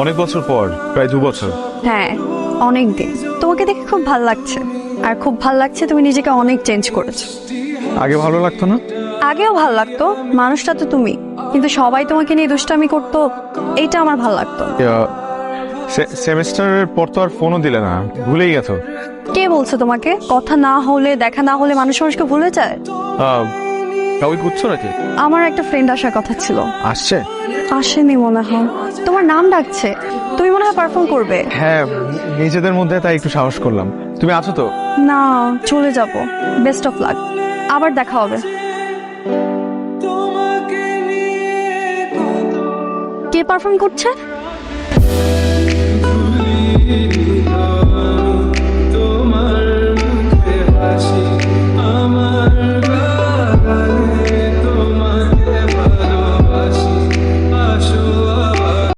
অনেক বছর পর প্রায় দু বছর। হ্যাঁ অনেক দিন। তোমাকে দেখে খুব ভালো লাগছে। আর খুব ভালো লাগছে তুমি নিজেকে অনেক চেঞ্জ করেছ। আগে ভালো লাগতো না? আগেও ভালো লাগতো মানুষটা তো তুমি। কিন্তু সবাই তোমাকে নিয়ে দুষ্টামি করতো এইটা আমার ভালো লাগতো। সেমিস্টারের পর তো আর ফোনও দিলে না ভুলেই গেছো। কে বলছে তোমাকে? কথা না হলে দেখা না হলে মানুষ মানুষকে ভুলে যায়? কাউকে খুঁজছো নাকি? আমার একটা ফ্রেন্ড আসার কথা ছিল। আসছে? আসেনি মনে হয়। তোমার নাম ডাকছে। তুমি মনে হয় পারফর্ম করবে। হ্যাঁ নিজেদের মধ্যে তাই একটু সাহস করলাম। তুমি আছো তো? না চলে যাব। বেস্ট অফ লাক আবার দেখা হবে। কে পারফর্ম করছে?